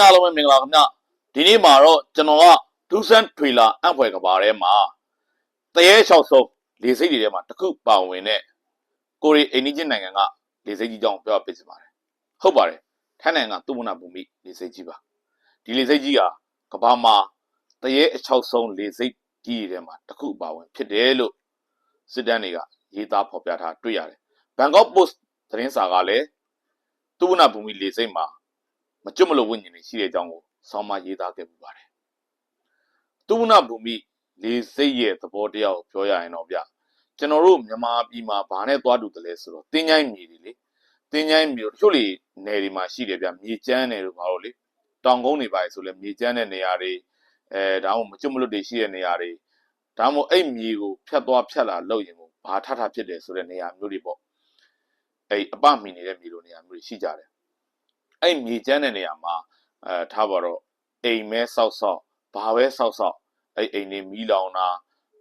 အားလုံးပဲမင်္ဂလာခင်ဗျဒီနေ့မှာတော့ကျွန်တော်ကဒူးဆန်ထွေလာအံ့ဖွယ်ကဘာထဲမှာတရေလျှောက်ဆုံးလေစိတ်တွေထဲမှာတစ်ခုပါဝင်တဲ့ကိုရီအိန္ဒိချင်းနိုင်ငံကလေစိတ်ကြီးကြောင်းပြောပြပေးစပါတယ်ဟုတ်ပါတယ်ထိုင်းနိုင်ငံကသူမနာဘူမိလေစိတ်ကြီးပါဒီလေစိတ်ကြီးကကဘာမှာတရေအချောက်ဆုံးလေစိတ်ကြီးတွေထဲမှာတစ်ခုပါဝင် ဖြစ်တယ်လို့စစ်တမ်းတွေကရေးသားဖော်ပြထားတွေ့ရတယ်ဘန်ကောက်ပို့စ်သတင်းစာကလည်းသူမနာဘူမိလေစိတ်မှာ မကျွတ်မလို့ဝိညာဉ်တွေရှိတဲ့အကြောင်းကိုဆောင်းမရေးသားခဲ့ပူပါတယ်။သူဝနဘူမိလေးစိတ်ရဲ့သဘောတရားကိုပြောရရင်တော့ဗျကျွန်တော်တို့မြန်မာပြည်မှာဘာနဲ့သွားတူတယ်လဲဆိုတော့တင်းချိုင်းမြေတွေလေတင်းချိုင်းမြေတို့တချို့လေနယ်တွေမှာရှိတယ်ဗျမြေကျန်းနယ်တို့ဘာလို့လေတောင်ကုန်းတွေပါဆိုလဲမြေကျန်းတဲ့နေရာတွေအဲဒါမှမကျွတ်မလို့တွေရှိတဲ့နေရာတွေဒါမှမဟုတ်အဲ့မြေကိုဖြတ်သွားဖြတ်လာလို့ရင်ကိုဘာထထဖြစ်တယ်ဆိုတဲ့နေရာမျိုးတွေပေါ့အဲ့အပမီနေတဲ့မြေလိုနေရာမျိုးတွေရှိကြတယ် အဲ့မြေကျန်းတဲ့နေရာမှာအဲထားပါတော့အိမ်မဲဆောက်ဆောက်ဘာပဲဆောက်ဆောက်အဲ့အိမ်နေမီးလောင်တာ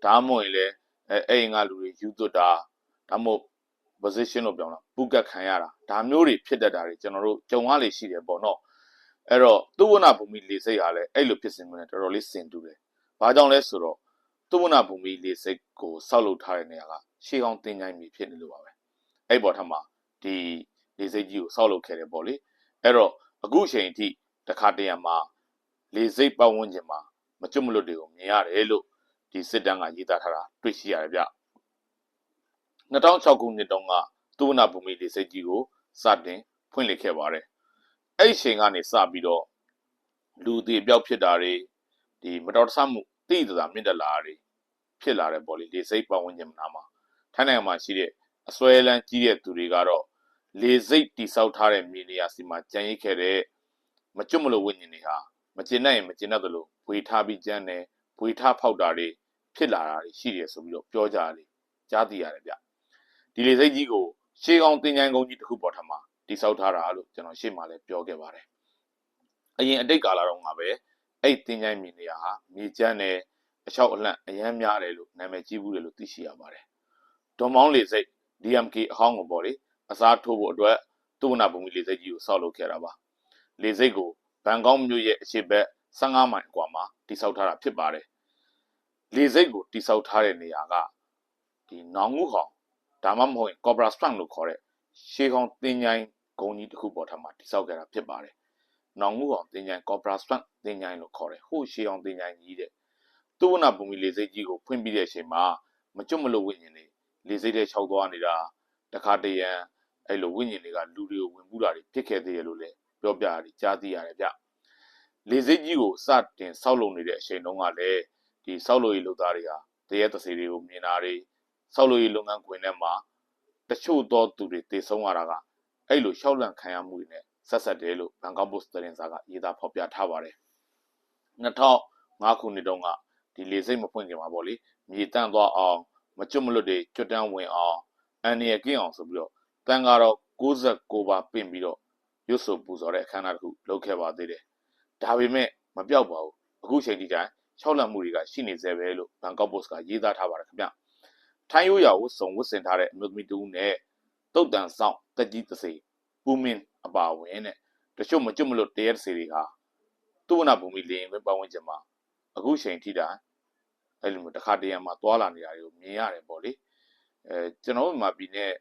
ဒါမှမဟုတ်ရင်လေအဲအိမ်ကလူတွေယူသွတ်တာဒါမှမဟုတ် position လို့ပြောင်းတာပုကတ်ခံရတာဒါမျိုးတွေဖြစ်တတ်တာတွေကျွန်တော်တို့ကြုံရလေရှိတယ်ပေါ့နော်အဲ့တော့သူဝနာဘူမိလေစိတ်ဟာလည်းအဲ့လိုဖြစ်စဉ်မျိုးနဲ့တော်တော်လေးစင်တူတယ်ဘာကြောင့်လဲဆိုတော့သူဝနာဘူမိလေစိတ်ကိုဆောက်လုပ်ထားတဲ့နေရာကရှေးကောင်းတင်ကြိုင်းမြေဖြစ်နေလို့ပါပဲအဲ့ပေါ်ထက်မှာဒီလေစိတ်ကြီးကိုဆောက်လုပ်ခဲ့တယ်ပေါ့လေ အဲ့တော့အခုအချိန်အထိတခါတရံမှာလေစိတ်ပတ်ဝန်းကျင်မှာမကျွတ်မလွတ်တွေကိုမြင်ရတယ်လို့ဒီစစ်တမ်းကရေးသားထားတာတွေ့ရှိရတယ်ဗျ2006ခုနှစ်တုန်းကသုဝနာဘူမိလေစိတ်ကြီးကိုစတင်ဖွင့်လှစ်ခဲ့ပါတယ်အဲ့ဒီအချိန်ကနေစပြီးတော့လူတွေအပြောက်ဖြစ်တာတွေဒီမတော်တဆမှုတိတိကျကျမြင့်တက်လာတာတွေဖြစ်လာတယ်ပေါ့လေလေစိတ်ပတ်ဝန်းကျင်နားမှာထိုင်းနိုင်ငံမှာရှိတဲ့အစွဲလန်းကြီးတဲ့သူတွေကတော့ လေစိတ်တိဆောက်ထားတဲ့မြေနေရာစီမှာကြံရိတ်ခဲ့တဲ့မကျွတ်မလို့ဝိညာဉ်တွေဟာမကျင်နိုင်ရင်မကျင်တတ်သလိုဝေထားပြီးကြမ်းတယ်ဝေထားဖောက်တာတွေဖြစ်လာတာတွေရှိတယ်ဆိုပြီးတော့ပြောကြတယ်ကြားသိရတယ်ဗျဒီလေစိတ်ကြီးကိုရှေးကောင်းတင်ချိုင်းကုန်းကြီးတစ်ခုပေါ်ထမှာတိဆောက်ထားတာလို့ကျွန်တော်ရှေ့မှာလည်းပြောခဲ့ပါတယ်အရင်အတိတ်ကာလတုန်းကပဲအဲ့တင်ချိုင်းမြေနေရာဟာမြေကျန်းတယ်အချောက်အလန့်အရမ်းများတယ်လို့နာမည်ကြီးဘူးတယ်လို့သိရှိရပါတယ်ဒေါ်မောင်းလေစိတ် DMK အဟောင်းကိုပေါ့လေ အစားထိုးဖို့အတွက်သူဝနာဘူမိလေစိတ်ကြီးကိုဆောက်လုပ်ခဲ့တာပါလေစိတ်ကိုဘန်ကောက်မြို့ရဲ့အရှိတ်ဘက်15မိုင်အကွာမှာတိစောက်ထားတာဖြစ်ပါတယ်လေစိတ်ကိုတိစောက်ထားတဲ့နေရာကဒီနောင်ငုဟောင်ဒါမှမဟုတ်ရင် Cobra Strang လို့ခေါ်တဲ့ရှေးကောင်းတင်ញိုင်းဂုံကြီးတစ်ခုပေါ်ထမှာတိစောက်ခဲ့တာဖြစ်ပါတယ်နောင်ငုဟောင်တင်ញိုင်း Cobra Strang တင်ញိုင်းလို့ခေါ်တယ်ဟိုရှေးကောင်းတင်ញိုင်းကြီးတဲ့သူဝနာဘူမိလေစိတ်ကြီးကိုဖွင့်ပြီးတဲ့အချိန်မှာမကျွတ်မလို့ဝိညာဉ်တွေလေစိတ်ထဲခြောက်သွားနေတာတခါတရံ အဲ့လိုဝိညာဉ်တွေကလူတွေကိုဝင်မှုတာတွေဖြစ်ခဲ့သေးတယ်လို့လည်းပြောပြရတယ်ကြားသိရတယ်ဗျလေစိတ်ကြီးကိုစတင်ဆောက်လုပ်နေတဲ့အချိန်တုန်းကလည်းဒီဆောက်လုပ်ရေးလုပ်သားတွေဟာတရက်တစေတွေကိုမြင်တာတွေဆောက်လုပ်ရေးလုပ်ငန်းခွင်ထဲမှာတချို့သောသူတွေတည်ဆုံးရတာကအဲ့လိုရှောက်လန့်ခံရမှုတွေနဲ့ဆက်ဆက်တယ်လို့ဘန်ကောက်ပို့စ်သတင်းစာကရေးသားဖော်ပြထားပါတယ်2005ခုနှစ်တုန်းကဒီလေစိတ်မဖွင့်ခင်မှာပေါ့လေမြေတန့်သွားအောင်မကျွတ်မလွတ်တွေကျွတ်တန်းဝင်အောင်အန်ရကင်းအောင်ဆိုပြီးတော့ တန်ကတော့69ပါပင့်ပြီးတော့ရွတ်ဆိုပူဇော်တဲ့အခမ်းအနားတစ်ခုလုပ်ခဲ့ပါသေးတယ်။ဒါပေမဲ့မပြောက်ပါဘူး။အခုချိန်ဒီတိုင်း၆လန့်မှုတွေကရှိနေသေးပဲလို့ဘန်ကောက်ပို့စ်ကရေးသားထားပါတယ်ခင်ဗျ။ထိုင်းရိုးရာကိုစုံဝတ်ဆင်ထားတဲ့အမျိုးသမီးတူနဲ့တုတ်တန်ဆောင်တက်ကြီးတစေပူမင်းအပါဝင်တဲ့တချို့မကျွတ်မလို့တရက်တစေတွေဟာသူ့ဝနာဘူမိလင်းပဲပတ်ဝန်းကျင်မှာအခုချိန်ထိတာအဲ့လိုမျိုးတစ်ခါတရံမှာသွာလာနေတာတွေကိုမြင်ရတယ်ပေါ့လေ။အဲကျွန်တော်တို့မှာပြည်နဲ့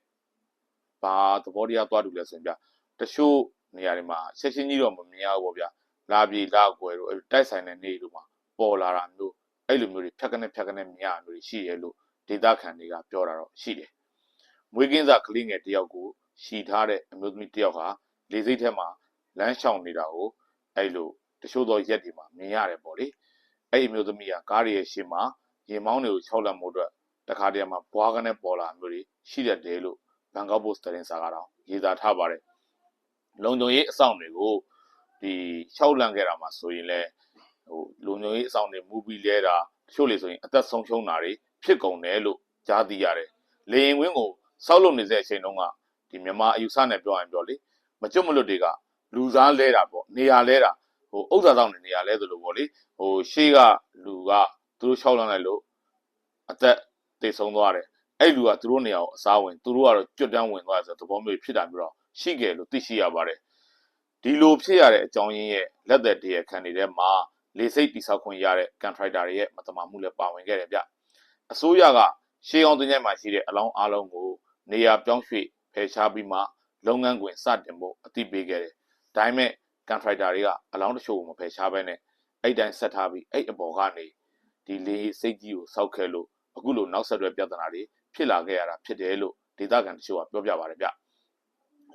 ဘာသဘောတရားသွားတူလဲဆိုရင်ဗျတချို့နေရာတွေမှာဆက်ချင်းကြီးတော့မမြင်ရဘူးပေါ့ဗျလာပြေလာကွယ်တို့တိုက်ဆိုင်တဲ့နေတို့မှာပေါ်လာတာမျိုးအဲ့လိုမျိုးတွေဖြတ်ကနေဖြတ်ကနေမြင်ရမျိုးတွေရှိရဲလို့ဒေတာခန်တွေကပြောတာတော့ရှိတယ်မွေးကင်းစာကလေးငယ်တယောက်ကိုရှီထားတဲ့အမျိုးသမီးတယောက်ဟာလေစိတ်ထဲမှာလမ်းရှောင်နေတာကိုအဲ့လိုတချို့သောရက်တွေမှာမြင်ရတယ်ပေါ့လေအဲ့ဒီမျိုးသမီးကကားရရဲ့ရှေ့မှာရင်မောင်းတွေကိုခြောက်လန့်မှုအတွက်တခါတည်းမှာဘွားကနေပေါ်လာမျိုးတွေရှိတတ်တယ်လို့ ဘန်ကောက်ပို့စ်သတင်းစာကတော့ရေးသားထားပါတယ်လုံခြုံရေးအဆောင်တွေကိုဒီရှောက်လန့်ခဲ့တာမှာဆိုရင်လည်းဟိုလုံခြုံရေးအဆောင်တွေမူပြီးလဲတာတချို့လေဆိုရင်အသက်ဆုံးရှုံးတာတွေဖြစ်ကုန်တယ်လို့ကြားသိရတယ်လေရင်ဝင်းကိုစောက်လုပ်နေတဲ့အချိန်တုန်းကဒီမြန်မာအယူဆနဲ့ပြောရင်ပြောလေမကျွတ်မလွတ်တွေကလူစားလဲတာပေါ့နေရာလဲတာဟိုဥစ္စာဆောင်နေနေရာလဲသလိုပေါ့လေဟိုရှေးကလူကသူတို့ရှောက်လန့်လိုက်လို့အသက်သေဆုံးသွားတယ် အဲ့လူကသူတို့နေရာကိုအစားဝင်သူတို့ကတော့ကြွတ်တန်းဝင်သွားတယ်ဆိုတော့သဘောမျိုးဖြစ်တာမျိုးတော့ရှိခဲ့လို့သိရှိရပါတယ်ဒီလိုဖြစ်ရတဲ့အကြောင်းရင်းရဲ့လက်သက်တရခံနေတဲ့မှာလေစိတ်တိဆောက်ခွင့်ရတဲ့ contractor တွေရဲ့မတမာမှုလည်းပါဝင်ခဲ့တယ်ဗျအစိုးရကရှေးအောင်တင်ကျမှာရှိတဲ့အလောင်းအလုံးကိုနေရာပြောင်းရွှေ့ဖယ်ရှားပြီးမှလုပ်ငန်းခွင်စတင်ဖို့အသိပေးခဲ့တယ်ဒါပေမဲ့ contractor တွေကအလောင်းတချို့ကိုမဖယ်ရှားဘဲနဲ့အဲ့တိုင်းဆက်ထားပြီးအဲ့အပေါ်ကနေဒီလေစိတ်ကြီးကိုစောက်ခဲ့လို့အခုလိုနောက်ဆက်တွဲပြဿနာတွေ ဖြစ်လာခဲ့ရတာဖြစ်တယ်လို့ဒေသခံတချို့ကပြောပြပါတယ်ဗျ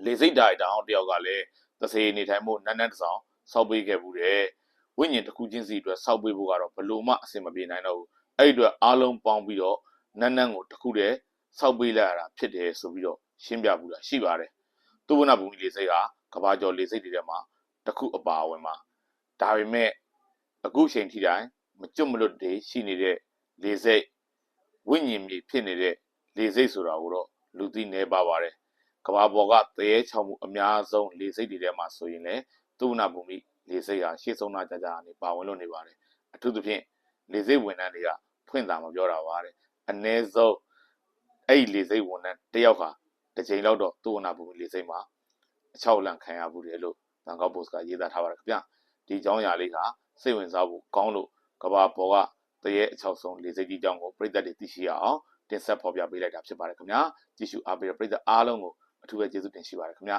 လေစိတ်ဒါရိုက်တာအောင်တယောက်ကလည်းသစေနေထိုင်မှုနန်းနန်းတဆောင်စောက်ပေးခဲ့ဘူးတယ်ဝိညာဉ်တစ်ခုချင်းစီအတွက်စောက်ပေးဖို့ကတော့ဘယ်လို့မှအဆင်မပြေနိုင်တော့ဘူးအဲ့ဒီအတွက်အားလုံးပေါင်းပြီးတော့နန်းနန်းကိုတစ်ခုတည်းစောက်ပေးလိုက်ရတာဖြစ်တယ်ဆိုပြီးတော့ရှင်းပြဘူးတာရှိပါတယ်သူဝနဘူမီလေစိတ်ကကဘာကျော်လေစိတ်တွေထဲမှာတစ်ခုအပါအဝင်မှာဒါပေမဲ့အခုချိန်ထိတိုင်းမကျွတ်မလွတ်တွေရှိနေတဲ့လေစိတ်ဝိညာဉ်မြေဖြစ်နေတဲ့ လေစိတ်ဆိုတာကိုတော့လူသိနေပါပါတယ်ကဘာပေါ်ကသရဲချောင်မှုအများဆုံးလေစိတ်တွေထဲမှာဆိုရင်လည်းသူဝနဘူမီလေစိတ်ဟာရှေ့ဆုံးသားကြကြကနေပါဝင်လို့နေပါတယ်အထူးသဖြင့်လေစိတ်ဝန်ထမ်းတွေကဖွင့်တာမပြောတာပါတဲ့အ ਨੇ ဆုံးအဲ့ဒီလေစိတ်ဝန်ထမ်းတယောက်ဟာတစ်ချိန်လောက်တော့သူဝနဘူမီလေစိတ်မှာအချောက်လန့်ခံရဘူးတယ်လို့ဘန်ကောက်ပို့စ်ကရေးသားထားပါတယ်ခင်ဗျဒီအကြောင်းအရာလေးကစိတ်ဝင်စားဖို့ကောင်းလို့ကဘာပေါ်ကတရေအချောက်ဆုံးလေစိတ်ကြီးကြောင်းကိုပြည်သက်တွေသိရှိရအောင် တင်ဆက်ဖော်ပြပေးလိုက်တာဖြစ်ပါတယ်ခင်ဗျာကြည့်ရှုအားပေးတဲ့ပြည်သက်အားလုံးကိုအထူးပဲကျေးဇူးတင်ရှိပါတယ်ခင်ဗျာ